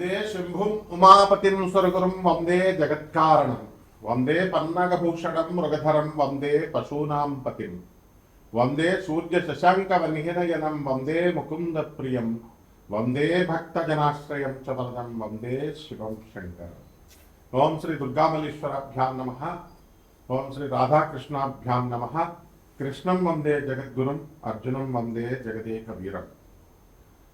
वंदे शंभु उमापतिम स्वर्गुरुम वंदे जगत्कारणम वंदे पन्नगभूषणम मृगधरम वंदे पशूनां पति वंदे सूर्य शशांक वनिहिनयनम वंदे मुकुंद प्रिय वंदे भक्त जनाश्रयम च वंदे शिव शंकर ओम श्री दुर्गामलेश्वराभ्याम नमः ओम श्री राधा कृष्णाभ्याम नमः कृष्णं वंदे जगद्गुरुम अर्जुनम वंदे जगदेकवीरम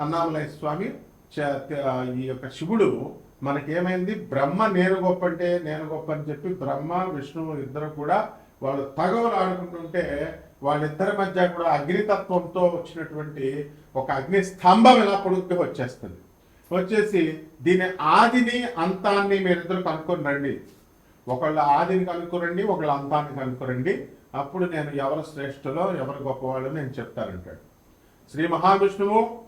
అన్నామలయ స్వామి చ- ఈ యొక్క శివుడు మనకేమైంది? బ్రహ్మ నేను గొప్ప అంటే నేను గొప్ప అని చెప్పి బ్రహ్మ విష్ణువు ఇద్దరు కూడా వాళ్ళు తగవలు ఆడుకుంటుంటే వాళ్ళిద్దరి మధ్య కూడా అగ్నితత్వంతో వచ్చినటువంటి ఒక అగ్ని స్తంభం ఇలా పొడుగ్గా వచ్చేస్తుంది. వచ్చేసి దీని ఆదిని అంతాన్ని మీరిద్దరు కనుక్కొని రండి. ఒకళ్ళ ఆదిని కనుక్కోరండి ఒకళ్ళ అంతాన్ని కనుక్కోరండి అప్పుడు నేను ఎవరు శ్రేష్ఠులో ఎవరు గొప్పవాళ్ళు నేను చెప్తానంటాడు. శ్రీ మహావిష్ణువు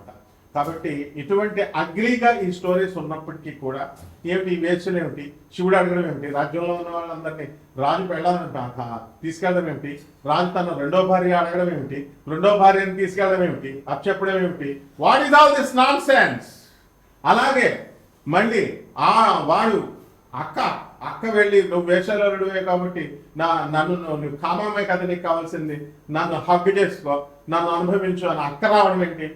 కాబట్టి ఇటువంటి అగ్లీగా ఈ స్టోరీస్ ఉన్నప్పటికీ కూడా ఏమిటి వేసులు ఏమిటి? శివుడు అడగడం ఏమిటి? రాజ్యంలో ఉన్న వాళ్ళందరినీ రాజు పెళ్ళాలని తీసుకెళ్ళడం ఏమిటి? రాజు తన రెండో భార్య అడగడం ఏమిటి? రెండో భార్యను తీసుకెళ్ళడం ఏమిటి? అప్పచెప్పడం ఏమిటి? What is all this nonsense అలాగే మళ్ళీ ఆ వాడు అక్క అక్క వెళ్ళి నువ్వు వేషాలుడివే కాబట్టి నా నన్ను నువ్వు నువ్వు కామమే కదా నీకు కావాల్సింది. నన్ను హగ్ చేసుకో నన్ను అనుభవించు అని అక్క రావడం ఏంటి?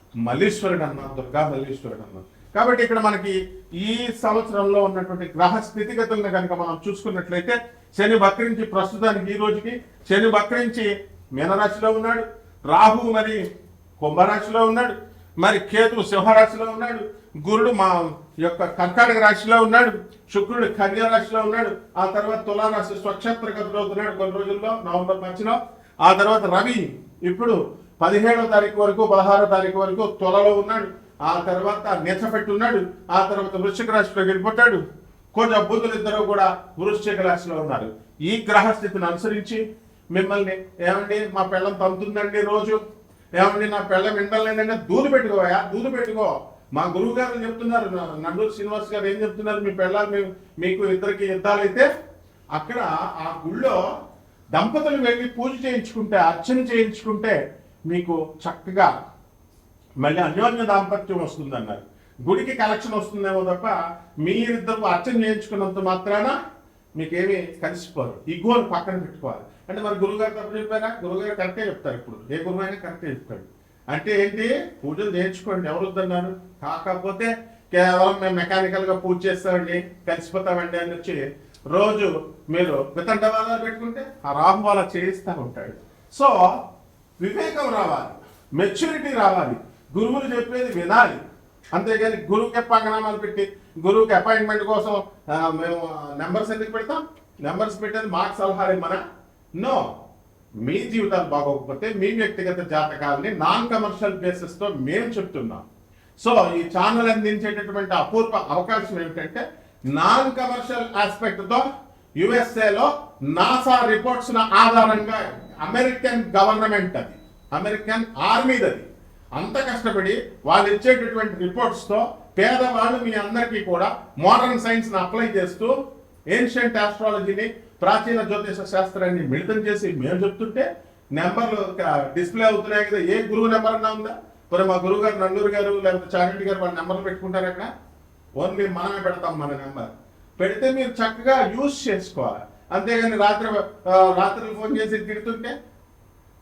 మల్లీశ్వరుడు అన్నాం దుర్గా మల్లీశ్వరుడు అన్నాం కాబట్టి ఇక్కడ మనకి ఈ సంవత్సరంలో ఉన్నటువంటి గ్రహ స్థితిగతులను కనుక మనం చూసుకున్నట్లయితే శని వక్రించి ప్రస్తుతానికి ఈ రోజుకి శని వక్రించి మీనరాశిలో ఉన్నాడు రాహు మరి కుంభరాశిలో ఉన్నాడు మరి కేతు సింహరాశిలో ఉన్నాడు గురుడు మా యొక్క కర్కాటక రాశిలో ఉన్నాడు శుక్రుడు కన్యా రాశిలో ఉన్నాడు ఆ తర్వాత తులారాశి స్వక్షేత్ర అవుతున్నాడు కొన్ని రోజుల్లో నవంబర్ మధ్యలో ఆ తర్వాత రవి ఇప్పుడు పదిహేడో తారీఖు వరకు పదహారో తారీఖు వరకు తొలలో ఉన్నాడు. ఆ తర్వాత నెచ్చపెట్టి ఉన్నాడు. ఆ తర్వాత వృశ్చిక రాశిలో వెళ్ళిపోతాడు. కొంచెం బుద్ధులు ఇద్దరు కూడా వృశ్చిక రాశిలో ఉన్నారు. ఈ గ్రహ స్థితిని అనుసరించి మిమ్మల్ని ఏమండి మా పెళ్ళం పంపుతుందండి రోజు? ఏమండి నా పెళ్ళం వింటలేదంటే దూదు పెట్టుకోయా దూదు పెట్టుకో. మా గురువు గారు చెప్తున్నారు నండూరు శ్రీనివాస్ గారు ఏం చెప్తున్నారు మీ పిల్లలు మీకు ఇద్దరికి యుద్ధాలైతే? అక్కడ ఆ గుళ్ళో దంపతులు వెళ్ళి పూజ చేయించుకుంటే అర్చన చేయించుకుంటే మీకు చక్కగా మళ్ళీ అన్యోన్య దాంపత్యం వస్తుందన్నారు. గుడికి కలెక్షన్ వస్తుందేమో తప్ప మీరిద్దరు అర్చన చేయించుకున్నంత మాత్రాన మీకేమి కలిసిపోరు. ఈ పక్కన పెట్టుకోవాలి. అంటే మరి గురువుగారు తప్పు చెప్పారా? గురువుగారు కరెక్టే చెప్తారు ఇప్పుడు. ఏ గురువు అయినా కరెక్టే చెప్తాడు. అంటే ఏంటి? పూజలు చేయించుకోండి. ఎవరు వద్దన్నారు? కాకపోతే కేవలం మేము మెకానికల్గా పూజ చేస్తామండి కలిసిపోతామండి అని వచ్చి రోజు మీరు వితండవాదాలు పెట్టుకుంటే ఆ రాహు వాళ్ళ చేయిస్తూ ఉంటాడు. సో వివేకం రావాలి మెచ్యూరిటీ రావాలి గురువులు చెప్పేది వినాలి. అంతేగాని గురువుకి పంగనామాలు పెట్టి గురువుకి అపాయింట్మెంట్ కోసం మేము నెంబర్స్ ఎందుకు పెడతాం? నెంబర్స్ పెట్టేది మాకు సలహాలు మన నో మీ జీవితాలు బాగోకపోతే మీ వ్యక్తిగత జాతకాలని నాన్ కమర్షియల్ బేసిస్తో మేము చెప్తున్నాం. సో ఈ ఛానల్ అందించేటటువంటి అపూర్వ అవకాశం ఏమిటంటే నాన్ కమర్షియల్ ఆస్పెక్ట్తో యుఎస్ఏలో నాసా రిపోర్ట్స్ ఆధారంగా అమెరికన్ గవర్నమెంట్ అది. అమెరికన్ ఆర్మీది అది. అంత కష్టపడి వాళ్ళు ఇచ్చేటటువంటి రిపోర్ట్స్తో పేదవాళ్ళు మీ అందరికీ కూడా మోడర్న్ సైన్స్ని అప్లై చేస్తూ ఏన్షియంట్ ఆస్ట్రాలజీని ప్రాచీన జ్యోతిష శాస్త్రాన్ని మిళితం చేసి మేము చెప్తుంటే నెంబర్లు డిస్ప్లే అవుతున్నాయి కదా. ఏ గురువు నెంబర్ అన్నా ఉందా? మరి మా గురువు గారు నల్లూరు గారు లేకపోతే చారెడ్డి గారు వాళ్ళ నెంబర్లు పెట్టుకుంటారు అక్కడ? ఓన్లీ మనమే పెడతాం మన నెంబర్. పెడితే మీరు చక్కగా యూజ్ చేసుకోవాలి. అంతేగాని రాత్రి రాత్రి ఫోన్ చేసి తిడుతుంటే?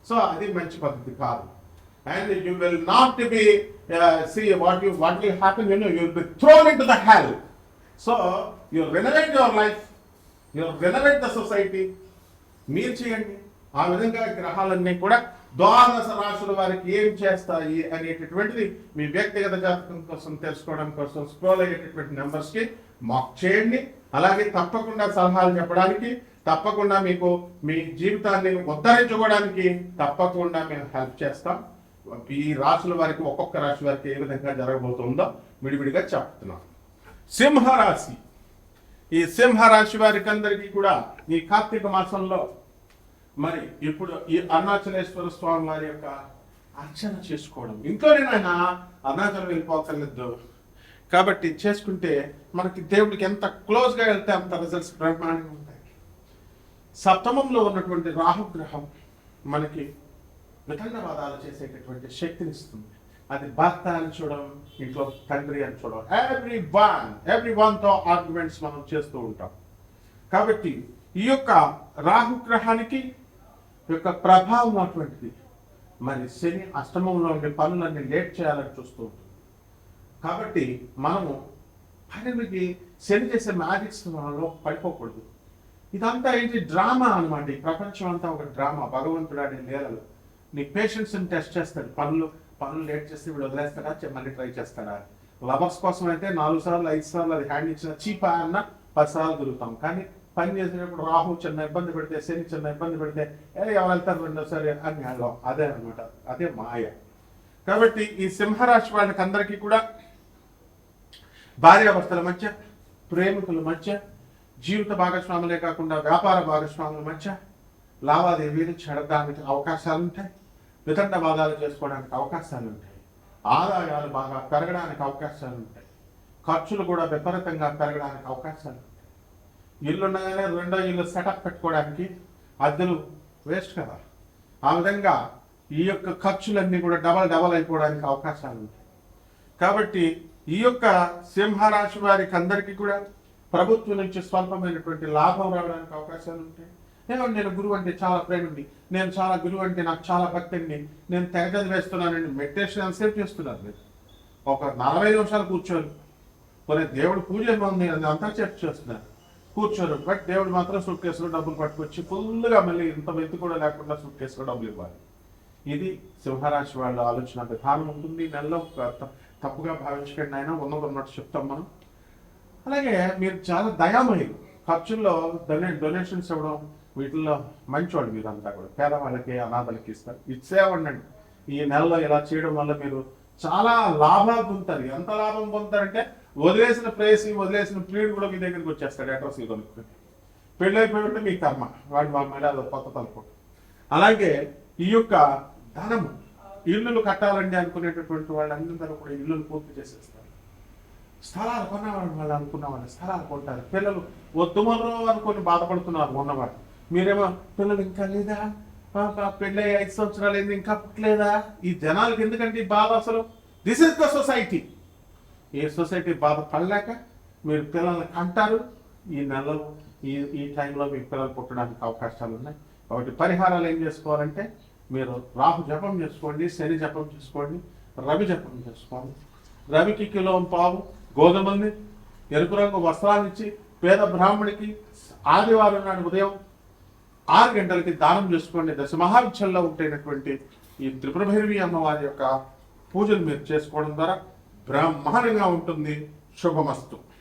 సో అది మంచి పద్ధతి కాదు. And you will not be see what you what will happen you know you be thrown into the hell. So you renovate your life you renovate the society మీరు చేయండి. ఆ విధంగా గ్రహాలన్నీ కూడా ద్వాదశ రాశుల వారికి ఏం చేస్తాయి అనేటటువంటిది మీ వ్యక్తిగత జాతకం కోసం తెలుసుకోవడం కోసం స్క్రోల్ అయ్యేటటువంటి నెంబర్స్కి మాక్ చేయండి. అలాగే తప్పకుండా సలహాలు చెప్పడానికి తప్పకుండా మీకు మీ జీవితాన్ని ఉద్ధరించుకోవడానికి తప్పకుండా మేము హెల్ప్ చేస్తాం. ఈ రాశుల వారికి ఒక్కొక్క రాశి వారికి ఏ విధంగా జరగబోతుందో విడివిడిగా చెప్తున్నాం సింహరాశి. ఈ సింహరాశి వారికి అందరికీ కూడా ఈ కార్తీక మాసంలో మరి ఇప్పుడు ఈ అరుణాచలేశ్వర స్వామి వారి యొక్క అర్చన చేసుకోవడం. ఇంట్లోనే నాయన అరుణాచలం వెళ్ళిపోతలేదు కాబట్టి చేసుకుంటే మనకి దేవుడికి ఎంత క్లోజ్గా వెళ్తే అంత రిజల్ట్స్ బ్రహ్మాండంగా ఉంటాయి. సప్తమంలో ఉన్నటువంటి రాహుగ్రహం మనకి వితండవాదాలు చేసేటటువంటి శక్తిని ఇస్తుంది. అది భర్త అని చూడడం ఇంట్లో తండ్రి అని చూడడం. ఎవ్రీ వన్ ఎవ్రీ వన్తో ఆర్గ్యుమెంట్స్ మనం చేస్తూ ఉంటాం. కాబట్టి ఈ యొక్క రాహుగ్రహానికి యొక్క ప్రభావం అటువంటిది. మరి శని అష్టమంలో ఉండే పనులన్నీ లేట్ చేయాలని చూస్తూ ఉంటుంది. కాబట్టి మనము పనులకి శని చేసే మ్యాజిక్స్ మనలో పడిపోకూడదు. ఇదంతా ఏంటి? డ్రామా అనమాట ఈ ప్రపంచం అంతా ఒక డ్రామా. భగవంతుడు ఆడే లీలలు. నీ పేషెంట్స్ని టెస్ట్ చేస్తాడు. పనులు పనులు లేట్ చేస్తే వీడు వదిలేస్తాడా? మళ్ళీ ట్రై చేస్తాడా? లవర్స్ కోసం అయితే నాలుగు సార్లు ఐదు సార్లు అది హ్యాండ్ ఇచ్చిన చీపా అన్న పది సార్లు దొరుకుతాం కానీ పని చేసేటప్పుడు రాహు చిన్న ఇబ్బంది పెడితే శని చిన్న ఇబ్బంది పెడితే ఎవరు వెళ్తారు రెండోసారి అని వెళ్ళాం అదే అనమాట అదే మాయ. కాబట్టి ఈ సింహరాశి వాళ్ళకి అందరికీ కూడా భార్యాభర్తల మధ్య ప్రేమికుల మధ్య జీవిత భాగస్వాములే కాకుండా వ్యాపార భాగస్వాముల మధ్య లావాదేవీలు చెడడానికి అవకాశాలు ఉంటాయి. వితండవాదాలు చేసుకోవడానికి అవకాశాలు ఉంటాయి. ఆదాయాలు బాగా పెరగడానికి అవకాశాలు ఉంటాయి. ఖర్చులు కూడా విపరీతంగా పెరగడానికి అవకాశాలు ఉంటాయి ఇల్లు ఉండగానే రెండో ఇల్లు సెటప్ పెట్టుకోవడానికి అద్దెలు వేస్ట్ కదా. ఆ విధంగా ఈ యొక్క ఖర్చులన్నీ కూడా డబల్ డబల్ అయిపోవడానికి అవకాశాలు ఉంటాయి. కాబట్టి ఈ యొక్క సింహరాశి వారికి అందరికీ కూడా ప్రభుత్వం నుంచి స్వల్పమైనటువంటి లాభం రావడానికి అవకాశాలు ఉంటాయి. ఏమండి నేను గురువు అంటే చాలా ప్రేమండి నేను చాలా గురువు అంటే నాకు చాలా భక్తిండి నేను తెగ వేస్తున్నానండి మెడిటేషన్ ఎంతసేపు చేస్తున్నారు మీరు ఒక నలభై నిమిషాలు కూర్చోని కొన్ని దేవుడు పూజ ఉంది అది అంతా చేస్తున్నారు కూర్చోరు. బట్ దేవుడు మాత్రం సూట్ కేసులో డబ్బులు పట్టుకొచ్చి ఫుల్గా మళ్ళీ ఇంత వెతి కూడా లేకుండా సూట్ కేసులో డబ్బులు ఇవ్వాలి. ఇది సింహరాశి వాళ్ళ ఆలోచన. విధానం ఉంటుంది. నెలలో తప్పుగా భావించకండి ఆయన ఉన్నది ఉన్నట్టు చెప్తాం మనం. అలాగే మీరు చాలా దయామయులు. ఖర్చుల్లో డొనే డొనేషన్స్ ఇవ్వడం వీటిల్లో మంచివాడు మీరంతా కూడా. పేదవాళ్ళకి అనాథలకి ఇస్తారు. ఇచ్చే ఈ నెలలో ఇలా చేయడం వల్ల మీరు చాలా లాభాలు పొందుతారు. ఎంత లాభం పొందుతారంటే వదిలేసిన ప్రేసి వదిలేసిన ప్రియుడు కూడా మీ దగ్గరికి వచ్చేస్తాడు అడ్రస్లు కొనుక్కొని పెళ్ళైపోయి ఉంటే మీ కర్మ వాడు మా మీద అది కొత్త తలుపు. అలాగే ఈ యొక్క ధనము ఇల్లులు కట్టాలండి అనుకునేటటువంటి వాళ్ళందరూ కూడా ఇల్లులు పూర్తి చేసేస్తారు. స్థలాలు కొన్నవాళ్ళు వాళ్ళు అనుకున్నవాళ్ళు స్థలాలు కొంటారు. పిల్లలు వద్దుమర్రో అనుకొని బాధపడుతున్నారు ఉన్నవాళ్ళు మీరేమో పిల్లలు ఇంకా లేదా? పాప పెళ్ళి ఐదు సంవత్సరాలు అయింది ఇంకా పుట్టలేదా? ఈ జనాలకి ఎందుకంటే ఈ బాధ అసలు? దిస్ ఇస్ ద సొసైటీ ఏ సొసైటీ బాధ పడలేక మీరు పిల్లల్ని కంటారు. ఈ నెలలో ఈ ఈ టైంలో మీకు పిల్లలు పుట్టడానికి అవకాశాలు ఉన్నాయి. కాబట్టి పరిహారాలు ఏం చేసుకోవాలంటే మీరు రాహు జపం చేసుకోండి శని జపం చేసుకోండి రవి జపం చేసుకోండి. రవికి కిలో పావు గోధుమల్ని ఎరుపు రంగు వస్త్రాన్నిచ్చి పేద బ్రాహ్మణికి ఆదివారం నాడు ఉదయం ఆరు గంటలకి దానం చేసుకోండి. దశ మహావిద్యల్లో ఉంటేనటువంటి ఈ త్రిపురభైరవి అమ్మవారి యొక్క పూజలు మీరు చేసుకోవడం ద్వారా బ్రహ్మాండంగా ఉంటుంది. శుభమస్తు.